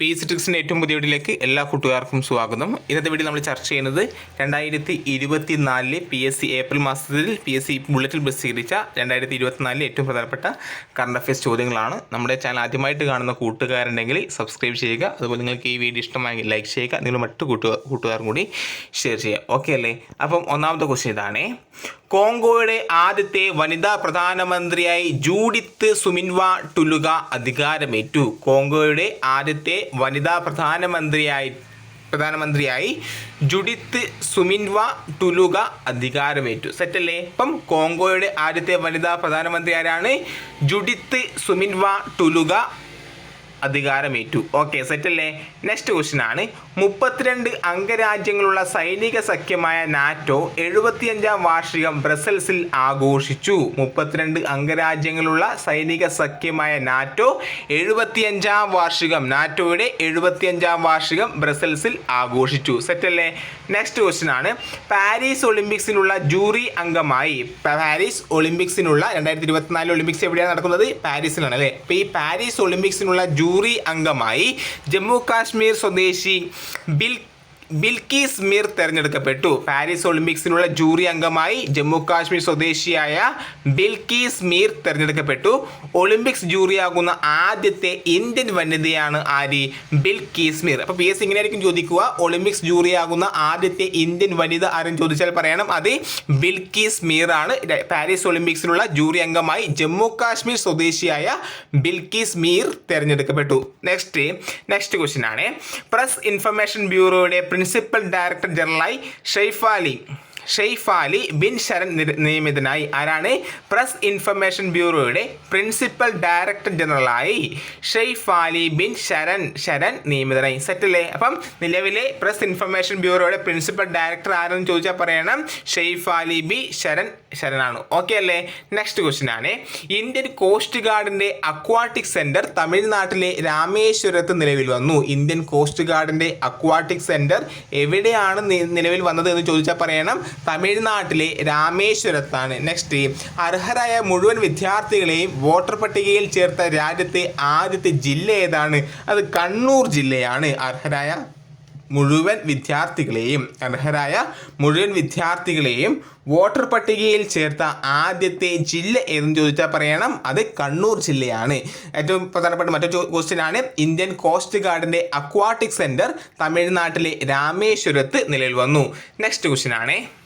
P C ട്രിക്സിന്റെ ഏറ്റവും പുതിയ വീട്ടിലേക്ക് എല്ലാ കൂട്ടുകാർക്കും സ്വാഗതം. ഇന്നത്തെ വീഡിയോ നമ്മൾ ചർച്ച ചെയ്യുന്നത് രണ്ടായിരത്തി ഇരുപത്തി നാലിലെ പി എസ് സി ഏപ്രിൽ മാസത്തിൽ പി എസ് സി ബുള്ളറ്റിൽ പ്രസിദ്ധീകരിച്ച രണ്ടായിരത്തി ഇരുപത്തിനാലിലെ ഏറ്റവും പ്രധാനപ്പെട്ട കറണ്ട് അഫയേഴ്സ് ചോദ്യങ്ങളാണ്. നമ്മുടെ ചാനൽ ആദ്യമായിട്ട് കാണുന്ന കൂട്ടുകാരുണ്ടെങ്കിൽ സബ്സ്ക്രൈബ് ചെയ്യുക. അതുപോലെ നിങ്ങൾക്ക് ഈ വീഡിയോ ഇഷ്ടമായെങ്കിൽ ലൈക്ക് ചെയ്യുക. നിങ്ങൾ മറ്റു കൂട്ടുകാർ കൂട്ടുകാരും കൂടി ഷെയർ ചെയ്യുക. ഓക്കെ അല്ലേ? അപ്പം ഒന്നാമത്തെ ക്വസ്റ്റ്യൻ ഇതാണ്. കോങ്കോയുടെ ആദ്യത്തെ വനിതാ പ്രധാനമന്ത്രിയായി ജൂഡിത്ത് സുമിൻവ ടുലുക അധികാരമേറ്റു. കോങ്കോയുടെ ആദ്യത്തെ വനിതാ പ്രധാനമന്ത്രിയായി പ്രധാനമന്ത്രിയായി ജുഡിത്ത് സുമിൻവ ടുലുക അധികാരമേറ്റു. സെറ്റല്ലേ? ഇപ്പം കോങ്കോയുടെ ആദ്യത്തെ വനിതാ പ്രധാനമന്ത്രി ആരാണ്? ജുഡിത്ത് സുമിൻവ ടുലുക അധികാരമേറ്റു. ഓക്കെ സെറ്റല്ലേ നെക്സ്റ്റ് ക്വസ്റ്റ്യൻ ആണ്. മുപ്പത്തിരണ്ട് അംഗരാജ്യങ്ങളുള്ള സൈനിക സഖ്യമായ നാറ്റോ എഴുപത്തിയഞ്ചാം വാർഷികം ബ്രസൽസിൽ ആഘോഷിച്ചു. മുപ്പത്തിരണ്ട് അംഗരാജ്യങ്ങളുള്ള സൈനിക സഖ്യമായ നാറ്റോ എഴുപത്തിയഞ്ചാം വാർഷികം നാറ്റോയുടെ എഴുപത്തിയഞ്ചാം വാർഷികം ബ്രസൽസിൽ ആഘോഷിച്ചു. സെറ്റ് അല്ലേ? നെക്സ്റ്റ് ക്വസ്റ്റ്യൻ ആണ്. പാരീസ് ഒളിമ്പിക്സിനുള്ള ജൂറി അംഗമായി. പാരീസ് ഒളിമ്പിക്സിനുള്ള രണ്ടായിരത്തി ഇരുപത്തിനാല് ഒളിമ്പിക്സ് എവിടെയാണ് നടക്കുന്നത്? പാരീസിലാണ് അല്ലേ? അപ്പോൾ ഈ പാരീസ് ഒളിമ്പിക്സിനുള്ള ജൂറി അംഗമായി ജമ്മു കാശ്മീർ സ്വദേശി ബിൽ ബിൽക്കീസ് മീർ തെരഞ്ഞെടുക്കപ്പെട്ടു. പാരീസ് ഒളിമ്പിക്സിനുള്ള ജൂറി അംഗമായി ജമ്മു കാശ്മീർ സ്വദേശിയായ ബിൽക്കീസ് മീർ തെരഞ്ഞെടുക്കപ്പെട്ടു. ഒളിമ്പിക്സ് ജൂറിയാകുന്ന ആദ്യത്തെ ഇന്ത്യൻ വനിതയാണ് ആരി? ബിൽക്കീസ് മീർ അപ്പോൾ പി എസ് ഇങ്ങനെയായിരിക്കും ചോദിക്കുക. ഒളിമ്പിക്സ് ജൂറിയാകുന്ന ആദ്യത്തെ ഇന്ത്യൻ വനിത ആരും ചോദിച്ചാൽ പറയണം. അത് ബിൽക്കീസ് മീർ ആണ്. പാരീസ് ഒളിമ്പിക്സിനുള്ള ജൂറി അംഗമായി ജമ്മു കാശ്മീർ സ്വദേശിയായ ബിൽക്കീസ് മീർ തെരഞ്ഞെടുക്കപ്പെട്ടു. നെക്സ്റ്റ് നെക്സ്റ്റ് ക്വസ്റ്റ്യൻ ആണ്. പ്രസ് ഇൻഫർമേഷൻ ബ്യൂറോയുടെ പ്രിൻസിപ്പൽ ഡയറക്ടർ ജനറലായി ഷെയ്ഫാലി ഷെയ്ഫാലി ബിൻ ശരൺ നിയമിതനായി. ആരാണ്? പ്രസ് ഇൻഫർമേഷൻ ബ്യൂറോയുടെ പ്രിൻസിപ്പൽ ഡയറക്ടർ ജനറലായി ഷെയ്ഫ് അലി ബിൻ ശരൺ ശരൺ നിയമിതനായി. സെറ്റല്ലേ? അപ്പം നിലവിലെ പ്രസ് ഇൻഫർമേഷൻ ബ്യൂറോയുടെ പ്രിൻസിപ്പൽ ഡയറക്ടർ ആരെന്ന് ചോദിച്ചാൽ പറയണം. ഷെയ്ഫ് അലി ബി ശരൺ ശരണാണ് ഓക്കെ അല്ലേ? നെക്സ്റ്റ് ക്വസ്റ്റ്യൻ ആണ്. ഇന്ത്യൻ കോസ്റ്റ് ഗാർഡിന്റെ അക്വാട്ടിക് സെന്റർ തമിഴ്നാട്ടിലെ രാമേശ്വരത്ത് നിലവിൽ വന്നു. ഇന്ത്യൻ കോസ്റ്റ് ഗാർഡിന്റെ അക്വാട്ടിക് സെന്റർ എവിടെയാണ് നിലവിൽ വന്നത് എന്ന് ചോദിച്ചാൽ പറയണം. തമിഴ്നാട്ടിലെ രാമേശ്വരത്താണ്. നെക്സ്റ്റ് അർഹരായ മുഴുവൻ വിദ്യാർത്ഥികളെയും വോട്ടർ പട്ടികയിൽ ചേർത്ത രാജ്യത്തെ ആദ്യത്തെ ജില്ല ഏതാണ്? അത് കണ്ണൂർ ജില്ലയാണ്. അർഹരായ മുഴുവൻ വിദ്യാർത്ഥികളെയും അർഹരായ മുഴുവൻ വിദ്യാർത്ഥികളെയും വോട്ടർ പട്ടികയിൽ ചേർത്ത ആദ്യത്തെ ജില്ല ഏതെന്ന് ചോദിച്ചാൽ പറയണം അത് കണ്ണൂർ ജില്ലയാണ്. ഏറ്റവും പ്രധാനപ്പെട്ട മറ്റൊരു ക്വസ്റ്റ്യൻ ആണ്. ഇന്ത്യൻ കോസ്റ്റ് ഗാർഡിന്റെ അക്വാട്ടിക് സെന്റർ തമിഴ്നാട്ടിലെ രാമേശ്വരത്ത് നിലവിൽ വന്നു. നെക്സ്റ്റ് ക്വസ്റ്റ്യൻ ആണ്.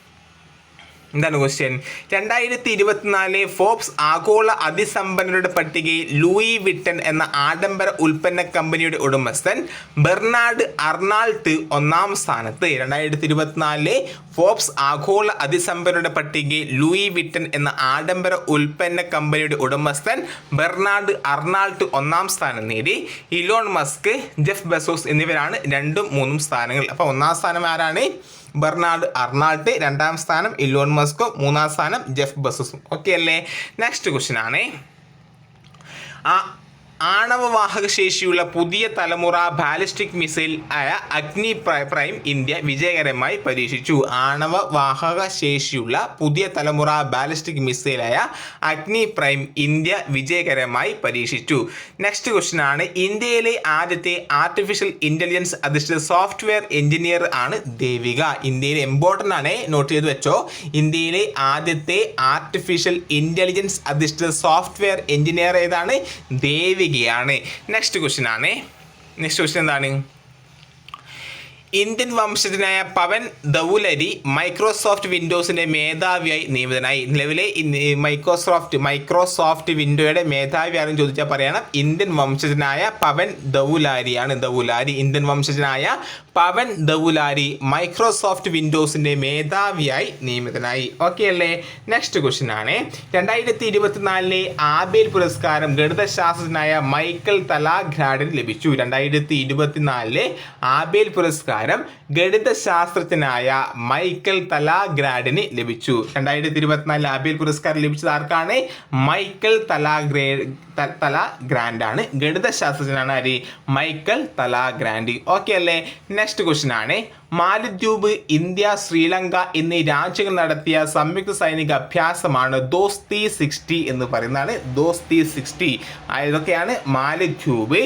എന്താണ് ക്വസ്റ്റ്യൻ രണ്ടായിരത്തി ഇരുപത്തിനാലിലെ ഫോബ്സ് ആഗോള അതിസമ്പന്നരുടെ പട്ടികയിൽ ലൂയി വിട്ടൻ എന്ന ആഡംബര ഉൽപ്പന്ന കമ്പനിയുടെ ഉടമസ്ഥൻ ബെർണാഡ് അർണാൾട്ട് ഒന്നാം സ്ഥാനത്ത്. രണ്ടായിരത്തി ഇരുപത്തിനാലിലെ ഫോബ്സ് ആഗോള അതിസമ്പന്നരുടെ പട്ടികയിൽ ലൂയി വിട്ടൻ എന്ന ആഡംബര ഉൽപ്പന്ന കമ്പനിയുടെ ഉടമസ്ഥൻ ബെർണാഡ് അർണാൾട്ട് ഒന്നാം സ്ഥാനം നേടി. ഇലോൺ മസ്ക് ജെഫ് ബെസോസ് എന്നിവരാണ് രണ്ടും മൂന്നും സ്ഥാനങ്ങൾ. അപ്പോൾ ഒന്നാം സ്ഥാനം ആരാണ്? ബെർണാഡ് അർണാൾട്ട് രണ്ടാം സ്ഥാനം ഇലോൺ മസ്കോ മൂന്നാം സ്ഥാനം ജെഫ് ബസസും. ഓക്കെ അല്ലേ? നെക്സ്റ്റ് ക്വസ്റ്റ്യൻ ആണേ. ആ ആണവവാഹക ശേഷിയുള്ള പുതിയ തലമുറ ബാലിസ്റ്റിക് മിസൈൽ ആയ അഗ്നി പ്രൈം ഇന്ത്യ വിജയകരമായി പരീക്ഷിച്ചു. ആണവ വാഹക ശേഷിയുള്ള പുതിയ തലമുറ ബാലിസ്റ്റിക് മിസൈലായ അഗ്നി പ്രൈം ഇന്ത്യ വിജയകരമായി പരീക്ഷിച്ചു. നെക്സ്റ്റ് ക്വസ്റ്റ്യൻ ആണ്. ഇന്ത്യയിലെ ആദ്യത്തെ ആർട്ടിഫിഷ്യൽ ഇന്റലിജൻസ് അധിഷ്ഠിത സോഫ്റ്റ്വെയർ എഞ്ചിനീയർ ആണ് ദേവിക. ഇന്ത്യയിലെ ഇമ്പോർട്ടന്റ് ആണ്. നോട്ട് ചെയ്ത് വെച്ചോ. ഇന്ത്യയിലെ ആദ്യത്തെ ആർട്ടിഫിഷ്യൽ ഇന്റലിജൻസ് അധിഷ്ഠിത സോഫ്റ്റ്വെയർ എഞ്ചിനീയർ ഏതാണ്? ദേവികയാണ് നെക്സ്റ്റ് ക്വസ്റ്റ്യൻ ആണ്. നെക്സ്റ്റ് ക്വസ്റ്റ്യൻ എന്താണ്? ഇന്ത്യൻ വംശജനായ പവൻ ദൗലരി മൈക്രോസോഫ്റ്റ് വിൻഡോസിന്റെ മേധാവിയായി നിയമിതനായി. നിലവിലെ മൈക്രോസോഫ്റ്റ് മൈക്രോസോഫ്റ്റ് വിൻഡോയുടെ മേധാവി ആരെന്ന് ചോദിച്ചാൽ പറയണം. ഇന്ത്യൻ വംശജനായ പവൻ ദൗലാരിയാണ്. ദൗലാരി ഇന്ത്യൻ വംശജനായ പവൻ ദൗലാരി മൈക്രോസോഫ്റ്റ് വിൻഡോസിന്റെ മേധാവിയായി നിയമിതനായി. ഓക്കെ അല്ലേ? നെക്സ്റ്റ് ക്വസ്റ്റ്യൻ ആണ്. രണ്ടായിരത്തി ഇരുപത്തിനാലിലെ ആബേൽ പുരസ്കാരം ഗണിതശാസ്ത്രജ്ഞനായ മൈക്കൽ തലാഗ്രാഡിന് ലഭിച്ചു. രണ്ടായിരത്തി ഇരുപത്തിനാലിലെ ആബേൽ പുരസ്കാരം ഗണിതശാസ്ത്രജ്ഞനായ മൈക്കൽ തലാഗ്രാഡിന് ലഭിച്ചു. രണ്ടായിരത്തി ഇരുപത്തിനാലിൽ ആബേൽ പുരസ്കാരം ലഭിച്ചത് ആർക്കാണ്? മൈക്കൽ തലാഗ്രേ തല തലാഗ്രാൻഡ് ആണ് ഗണിതശാസ്ത്രജ്ഞനാണ് ആര്? മൈക്കൽ തലാഗ്രാൻഡി. ഓക്കെ അല്ലേ? നെക്സ്റ്റ് ക്വസ്റ്റ്യൻ ആണ്. മാലദ്വീപ് ഇന്ത്യ ശ്രീലങ്ക എന്നീ രാജ്യങ്ങൾ നടത്തിയ സംയുക്ത സൈനിക അഭ്യാസമാണ് ദോസ്തി സിക്സ്റ്റി എന്ന് പറയുന്നതാണ്. ദോസ്തി സിക്സ്റ്റി ഇതൊക്കെയാണ് മാലദ്വീപ്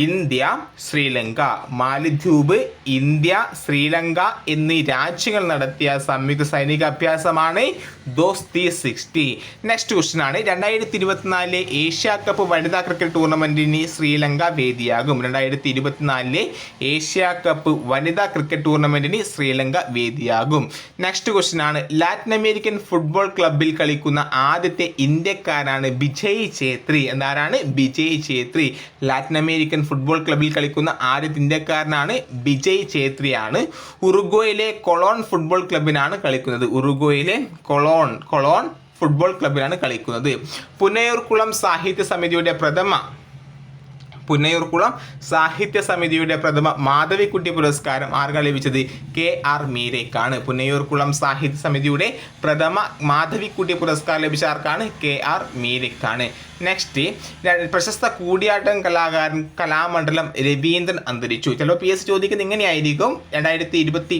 ഇന്ത്യ ശ്രീലങ്ക. മാലദ്വീപ് ഇന്ത്യ ശ്രീലങ്ക എന്നീ രാജ്യങ്ങൾ നടത്തിയ സംയുക്ത സൈനിക അഭ്യാസമാണ് ദോസ്തി സിക്സ്റ്റി. നെക്സ്റ്റ് ക്വസ്റ്റ്യൻ ആണ്. രണ്ടായിരത്തി ഇരുപത്തിനാലിലെ ഏഷ്യ കപ്പ് വനിതാ ക്രിക്കറ്റ് ടൂർണമെന്റിന് ശ്രീലങ്ക വേദിയാകും. രണ്ടായിരത്തി ഇരുപത്തിനാലിലെ ഏഷ്യ കപ്പ് വനിതാ ക്രിക്കറ്റ് ടൂർണമെന്റിന് ശ്രീലങ്ക വേദിയാകും. നെക്സ്റ്റ് ക്വസ്റ്റ്യൻ ആണ്. ലാറ്റിൻ അമേരിക്കൻ ഫുട്ബോൾ ക്ലബിൽ കളിക്കുന്ന ആദ്യത്തെ ഇന്ത്യക്കാരാണ് Bijay Chhetri. എന്നാരാണ് Bijay Chhetri. Latin American football ക്ലബിൽ കളിക്കുന്ന ആദ്യത്തെ ഇന്ത്യക്കാരനാണ് ബിജയ് ഛേത്രിയാണ്. ഉറുഗോയിലെ കൊളോൺ ഫുട്ബോൾ ക്ലബിനാണ് കളിക്കുന്നത്. ഉറുഗോയിലെ കൊളോൺ കൊളോൺ ഫുട്ബോൾ ക്ലബിലാണ് കളിക്കുന്നത്. പുനയൂർക്കുളം സാഹിത്യ സമിതിയുടെ പ്രഥമ പുന്നയൂർക്കുളം സാഹിത്യ സമിതിയുടെ പ്രഥമ മാധവിക്കുട്ടി പുരസ്കാരം ആർക്കാണ് ലഭിച്ചത്? K R മീരയ്ക്കാണ്. പുന്നയൂർക്കുളം സാഹിത്യ സമിതിയുടെ പ്രഥമ മാധവിക്കുട്ടി പുരസ്കാരം ലഭിച്ച ആർക്കാണ്? K R മീരയ്ക്കാണ്. നെക്സ്റ്റ് പ്രശസ്ത കൂടിയാട്ടം കലാകാരൻ കലാമണ്ഡലം രവീന്ദ്രൻ അന്തരിച്ചു. ചിലപ്പോൾ പി എസ് ചോദിക്കുന്നത് ഇങ്ങനെയായിരിക്കും. രണ്ടായിരത്തി ഇരുപത്തി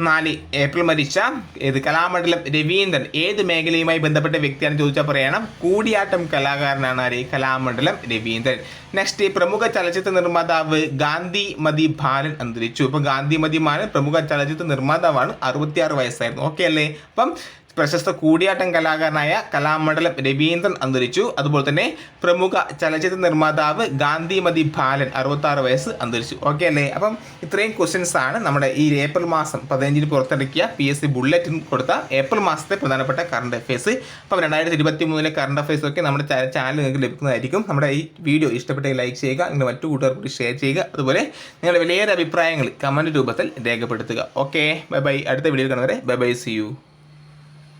നാല് ഏപ്രിൽ മരിച്ച ഏത് കലാമണ്ഡലം രവീന്ദ്രൻ ഏത് മേഖലയുമായി ബന്ധപ്പെട്ട വ്യക്തിയാണ് ചോദിച്ചാൽ പറയണം. കൂടിയാട്ടം കലാകാരനാണ് ആര്? കലാമണ്ഡലം രവീന്ദ്രൻ. നെക്സ്റ്റ് പ്രമുഖ ചലച്ചിത്ര നിർമ്മാതാവ് ഗാന്ധി മതി ബാലൻ അന്തരിച്ചു. ഇപ്പൊ ഗാന്ധി മതി ബാലൻ പ്രമുഖ ചലച്ചിത്ര നിർമ്മാതാവാണ്. അറുപത്തിയാറ് വയസ്സായിരുന്നു. ഓക്കെ അല്ലേ? അപ്പം പ്രശസ്ത കൂടിയാട്ടം കലാകാരനായ കലാമണ്ഡലം രവീന്ദ്രൻ അന്തരിച്ചു. അതുപോലെ തന്നെ പ്രമുഖ ചലച്ചിത്ര നിർമ്മാതാവ് ഗാന്ധിമതി ബാലൻ അറുപത്താറ് വയസ്സ് അന്തരിച്ചു. ഓക്കെ അല്ലേ? അപ്പം ഇത്രയും ക്വസ്റ്റ്യൻസ് ആണ് നമ്മുടെ ഈ ഏപ്രിൽ മാസം പതിനഞ്ചിന് പുറത്തിറക്കിയ പി എസ് സി ബുള്ളറ്റിൻ കൊടുത്ത ഏപ്രിൽ മാസത്തെ പ്രധാനപ്പെട്ട കറണ്ട് അഫയേഴ്സ് അപ്പം രണ്ടായിരത്തി ഇരുപത്തി മൂന്നിലെ കറണ്ട് അഫയേഴ്സ് ഒക്കെ നമ്മുടെ ചാനൽ നിങ്ങൾക്ക് ലഭിക്കുന്നതായിരിക്കും. നമ്മുടെ ഈ വീഡിയോ ഇഷ്ടപ്പെട്ടെങ്കിൽ ലൈക്ക് ചെയ്യുക നിങ്ങളുടെ മറ്റു കൂട്ടുകാർക്ക് കൂടി ഷെയർ ചെയ്യുക. അതുപോലെ നിങ്ങളുടെ വിലയേറെ അഭിപ്രായങ്ങൾ കമന്റ് രൂപത്തിൽ രേഖപ്പെടുത്തുക. ഓക്കെ ബൈ ബൈ അടുത്ത വീഡിയോ കാണുന്നവരെ ബൈ ബൈ സി യു